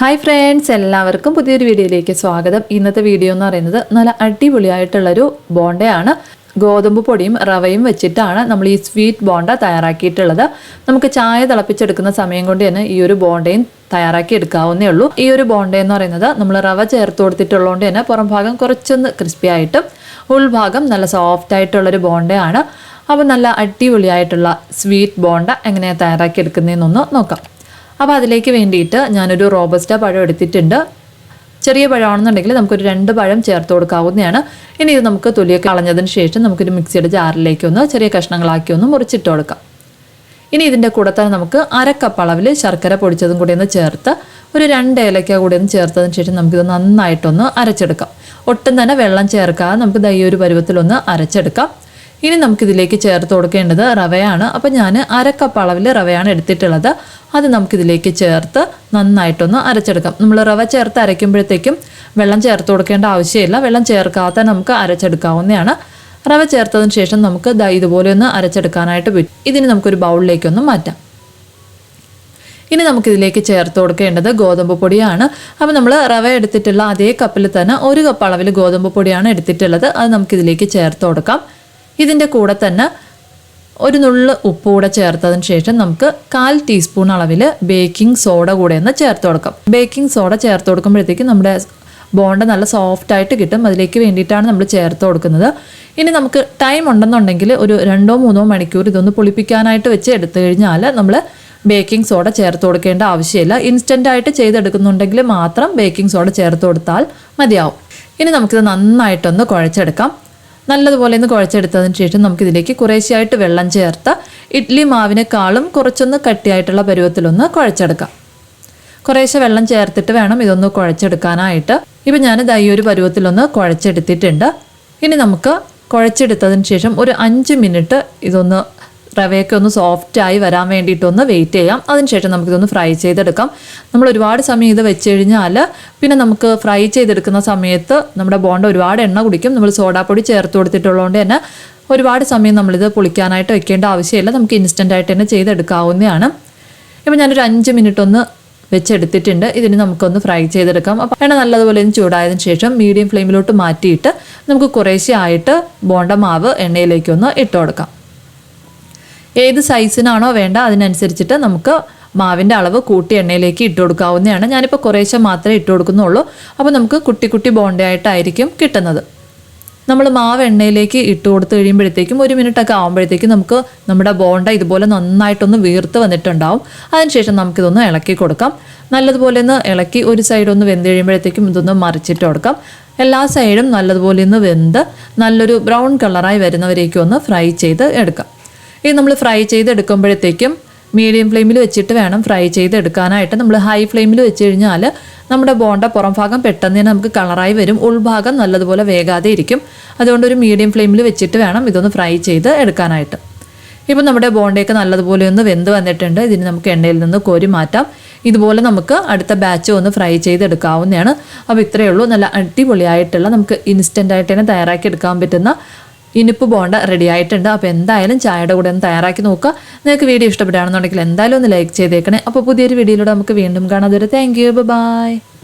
Hi friends എല്ലാവർക്കും പുതിയൊരു വീഡിയോയിലേക്ക് സ്വാഗതം. ഇന്നത്തെ വീഡിയോ എന്ന് പറയുന്നത് നല്ല അടിപൊളിയായിട്ടുള്ളൊരു ബോണ്ടയാണ്. ഗോതമ്പ് പൊടിയും റവയും വെച്ചിട്ടാണ് നമ്മൾ ഈ സ്വീറ്റ് ബോണ്ട തയ്യാറാക്കിയിട്ടുള്ളത്. നമുക്ക് ചായ തിളപ്പിച്ചെടുക്കുന്ന സമയം കൊണ്ട് തന്നെ ഈ ഒരു ബോണ്ടയും തയ്യാറാക്കി എടുക്കാവുന്നേ ഉള്ളൂ. ഈ ഒരു ബോണ്ട എന്ന് പറയുന്നത് നമ്മൾ റവ ചേർത്ത് കൊടുത്തിട്ടുള്ളതുകൊണ്ട് തന്നെ പുറം ഭാഗം കുറച്ചൊന്ന് ക്രിസ്പി ആയിട്ടും ഉൾഭാഗം നല്ല സോഫ്റ്റ് ആയിട്ടുള്ളൊരു ബോണ്ടയാണ്. അപ്പോൾ നല്ല അടിപൊളിയായിട്ടുള്ള സ്വീറ്റ് ബോണ്ട എങ്ങനെയാണ് തയ്യാറാക്കി എടുക്കുന്നതെന്നൊന്ന് നോക്കാം. അപ്പോൾ അതിലേക്ക് വേണ്ടിയിട്ട് ഞാനൊരു റോബസ്റ്റ പഴം എടുത്തിട്ടുണ്ട്. ചെറിയ പഴമാണെന്നുണ്ടെങ്കിൽ നമുക്കൊരു രണ്ട് പഴം ചേർത്ത് കൊടുക്കാവുന്നതാണ്. ഇനി ഇത് നമുക്ക് തൊലിയൊക്കെ കളഞ്ഞതിന് ശേഷം നമുക്കൊരു മിക്സിയുടെ ജാറിലേക്ക് ഒന്ന് ചെറിയ കഷ്ണങ്ങളാക്കി ഒന്ന് മുറിച്ചിട്ട് കൊടുക്കാം. ഇനി ഇതിന്റെ കൂടെ തന്നെ നമുക്ക് അരക്കപ്പ് കപ്പ് അളവിൽ ശർക്കര പൊടിച്ചതും കൂടി ഒന്ന് ചേർത്ത് ഒരു രണ്ട് ഏലക്ക കൂടി ഒന്ന് ചേർത്തതിന് ശേഷം നമുക്കിത് നന്നായിട്ടൊന്ന് അരച്ചെടുക്കാം. ഒട്ടും തന്നെ വെള്ളം ചേർക്കാതെ നമുക്ക് ദൈ ഒരു പരുവത്തിലൊന്ന് അരച്ചെടുക്കാം. ഇനി നമുക്കിതിലേക്ക് ചേർത്ത് കൊടുക്കേണ്ടത് റവയാണ്. അപ്പോൾ ഞാൻ അരക്കപ്പ് കപ്പ് അളവിൽ റവയാണ് എടുത്തിട്ടുള്ളത്. അത് നമുക്കിതിലേക്ക് ചേർത്ത് നന്നായിട്ടൊന്ന് അരച്ചെടുക്കാം. നമ്മൾ റവ ചേർത്ത് അരയ്ക്കുമ്പോഴത്തേക്കും വെള്ളം ചേർത്ത് കൊടുക്കേണ്ട ആവശ്യമില്ല. വെള്ളം ചേർക്കാതെ നമുക്ക് അരച്ചെടുക്കാവുന്നതാണ്. റവ ചേർത്തതിന് ശേഷം നമുക്ക് ഇതുപോലെ ഒന്ന് അരച്ചെടുക്കാനായിട്ട് പറ്റും. ഇതിന് നമുക്കൊരു ബൗളിലേക്കൊന്ന് മാറ്റാം. ഇനി നമുക്കിതിലേക്ക് ചേർത്ത് കൊടുക്കേണ്ടത് ഗോതമ്പ് പൊടിയാണ്. അപ്പോൾ നമ്മൾ റവ എടുത്തിട്ടുള്ള അതേ കപ്പിൽ തന്നെ ഒരു കപ്പ് അളവിൽ ഗോതമ്പ് പൊടിയാണ് എടുത്തിട്ടുള്ളത്. അത് നമുക്കിതിലേക്ക് ചേർത്ത് കൊടുക്കാം. ഇതിന്റെ കൂടെ തന്നെ ഒരു നുള്ള് ഉപ്പ് കൂടെ ചേർത്തതിന് ശേഷം നമുക്ക് കാൽ ടീസ്പൂൺ അളവിൽ ബേക്കിംഗ് സോഡ കൂടെ ഒന്ന് ചേർത്ത് കൊടുക്കാം. ബേക്കിംഗ് സോഡ ചേർത്ത് കൊടുക്കുമ്പോഴത്തേക്കും നമ്മുടെ ബോണ്ട നല്ല സോഫ്റ്റ് ആയിട്ട് കിട്ടും. അതിലേക്ക് വേണ്ടിയിട്ടാണ് നമ്മൾ ചേർത്ത് കൊടുക്കുന്നത്. ഇനി നമുക്ക് ടൈം ഉണ്ടെന്നുണ്ടെങ്കിൽ ഒരു രണ്ടോ മൂന്നോ മണിക്കൂർ ഇതൊന്ന് പുളിപ്പിക്കാനായിട്ട് വെച്ച് എടുത്തു കഴിഞ്ഞാൽ നമ്മൾ ബേക്കിംഗ് സോഡ ചേർത്ത് കൊടുക്കേണ്ട ആവശ്യമില്ല. ഇൻസ്റ്റന്റ് ആയിട്ട് ചെയ്തെടുക്കുന്നുണ്ടെങ്കിൽ മാത്രം ബേക്കിംഗ് സോഡ ചേർത്ത് കൊടുത്താൽ മതിയാവും. ഇനി നമുക്കിത് നന്നായിട്ടൊന്ന് കുഴച്ചെടുക്കാം. നല്ലതുപോലെ ഒന്ന് കുഴച്ചെടുത്തതിന് ശേഷം നമുക്ക് ഇതിലേക്ക് കുറേശ്ശെയായിട്ട് വെള്ളം ചേർത്ത് ഇഡ്ഡലി മാവിനേക്കാളും കുറച്ചൊന്ന് കട്ടിയായിട്ടുള്ള പരുവത്തിലൊന്ന് കുഴച്ചെടുക്കാം. കുറേശ്ശെ വെള്ളം ചേർത്തിട്ട് വേണം ഇതൊന്ന് കുഴച്ചെടുക്കാനായിട്ട്. ഇപ്പം ഞാൻ ദൈ ഒരു പരുവത്തിലൊന്ന് കുഴച്ചെടുത്തിട്ടുണ്ട്. ഇനി നമുക്ക് കുഴച്ചെടുത്തതിന് ശേഷം ഒരു അഞ്ച് മിനിറ്റ് ഇതൊന്ന് റവയൊക്കെ ഒന്ന് സോഫ്റ്റ് ആയി വരാൻ വേണ്ടിയിട്ടൊന്ന് വെയിറ്റ് ചെയ്യാം. അതിനുശേഷം നമുക്കിതൊന്ന് ഫ്രൈ ചെയ്തെടുക്കാം. നമ്മൾ ഒരുപാട് സമയം ഇത് വെച്ച് കഴിഞ്ഞാൽ പിന്നെ നമുക്ക് ഫ്രൈ ചെയ്തെടുക്കുന്ന സമയത്ത് നമ്മുടെ ബോണ്ട ഒരുപാട് എണ്ണ കുടിക്കും. നമ്മൾ സോഡാപ്പൊടി ചേർത്ത് കൊടുത്തിട്ടുള്ളതുകൊണ്ട് തന്നെ ഒരുപാട് സമയം നമ്മളിത് പൊളിക്കാനായിട്ട് വെക്കേണ്ട ആവശ്യമില്ല. നമുക്ക് ഇൻസ്റ്റന്റ് ആയിട്ട് തന്നെ ചെയ്തെടുക്കാവുന്നതാണ്. ഇപ്പം ഞാനൊരു അഞ്ച് മിനിറ്റ് ഒന്ന് വെച്ചെടുത്തിട്ടുണ്ട്. ഇതിന് നമുക്കൊന്ന് ഫ്രൈ ചെയ്തെടുക്കാം. അപ്പോൾ എണ്ണ നല്ലതുപോലെ ഒന്ന് ചൂടായതിനു ശേഷം മീഡിയം ഫ്ലെയിമിലോട്ട് മാറ്റിയിട്ട് നമുക്ക് കുറേശ്ശെ ആയിട്ട് ബോണ്ട മാവ് എണ്ണയിലേക്കൊന്ന് ഇട്ട് കൊടുക്കാം. ഏത് സൈസിനാണോ വേണ്ട അതിനനുസരിച്ചിട്ട് നമുക്ക് മാവിന്റെ അളവ് കൂട്ടി എണ്ണയിലേക്ക് ഇട്ട് കൊടുക്കാവുന്നതാണ്. ഞാനിപ്പോൾ കുറേശ്ശെ മാത്രമേ ഇട്ട് കൊടുക്കുന്നുള്ളൂ. അപ്പോൾ നമുക്ക് കുട്ടി കുട്ടി ബോണ്ടയായിട്ടായിരിക്കും കിട്ടുന്നത്. നമ്മൾ മാവ് എണ്ണയിലേക്ക് ഇട്ട് കൊടുത്ത് കഴിയുമ്പോഴത്തേക്കും ഒരു മിനിറ്റൊക്കെ ആകുമ്പോഴത്തേക്കും നമുക്ക് നമ്മുടെ ബോണ്ട ഇതുപോലെ നന്നായിട്ടൊന്ന് വീർത്ത് വന്നിട്ടുണ്ടാവും. അതിനുശേഷം നമുക്കിതൊന്ന് ഇളക്കി കൊടുക്കാം. നല്ലതുപോലെ ഒന്ന് ഇളക്കി ഒരു സൈഡ് ഒന്ന് വെന്ത് കഴിയുമ്പോഴത്തേക്കും ഇതൊന്ന് മറിച്ചിട്ട് കൊടുക്കാം. എല്ലാ സൈഡും നല്ലതുപോലെ ഒന്ന് വെന്ത് നല്ലൊരു ബ്രൗൺ കളറായി വരുന്നവരേക്കും ഒന്ന് ഫ്രൈ ചെയ്ത് എടുക്കാം. ഇത് നമ്മൾ ഫ്രൈ ചെയ്തെടുക്കുമ്പോഴത്തേക്കും മീഡിയം ഫ്ലെയിമിൽ വെച്ചിട്ട് വേണം ഫ്രൈ ചെയ്തെടുക്കാനായിട്ട്. നമ്മൾ ഹൈ ഫ്ലെയിമിൽ വെച്ച് കഴിഞ്ഞാൽ നമ്മുടെ ബോണ്ട പുറം ഭാഗം പെട്ടെന്ന് തന്നെ നമുക്ക് കളറായി വരും. ഉൾഭാഗം നല്ലതുപോലെ വേകാതെ ഇരിക്കും. അതുകൊണ്ട് ഒരു മീഡിയം ഫ്ലെയിമിൽ വെച്ചിട്ട് വേണം ഇതൊന്ന് ഫ്രൈ ചെയ്ത് എടുക്കാനായിട്ട്. ഇപ്പം നമ്മുടെ ബോണ്ടയൊക്കെ നല്ലതുപോലെ ഒന്ന് വെന്ത് വന്നിട്ടുണ്ട്. ഇതിന് നമുക്ക് എണ്ണയിൽ നിന്ന് കോരി മാറ്റാം. ഇതുപോലെ നമുക്ക് അടുത്ത ബാച്ച് ഒന്ന് ഫ്രൈ ചെയ്തെടുക്കാവുന്നതാണ്. അപ്പോൾ ഇത്രയേ ഉള്ളൂ. നല്ല അടിപൊളിയായിട്ടുള്ള നമുക്ക് ഇൻസ്റ്റന്റ് ആയിട്ട് തന്നെ തയ്യാറാക്കി എടുക്കാൻ പറ്റുന്ന ഇനിപ്പ് ബോണ്ട റെഡി ആയിട്ടുണ്ട്. അപ്പോൾ എന്തായാലും ചായയുടെ കൂടെ ഒന്ന് തയ്യാറാക്കി നോക്കുക. നിങ്ങൾക്ക് വീഡിയോ ഇഷ്ടപ്പെടുകയാണെന്നുണ്ടെങ്കിൽ എന്തായാലും ഒന്ന് ലൈക്ക് ചെയ്തേക്കണേ. അപ്പോൾ പുതിയൊരു വീഡിയോയിലൂടെ നമുക്ക് വീണ്ടും കാണാം. അതുവരെ താങ്ക് യു ബൈ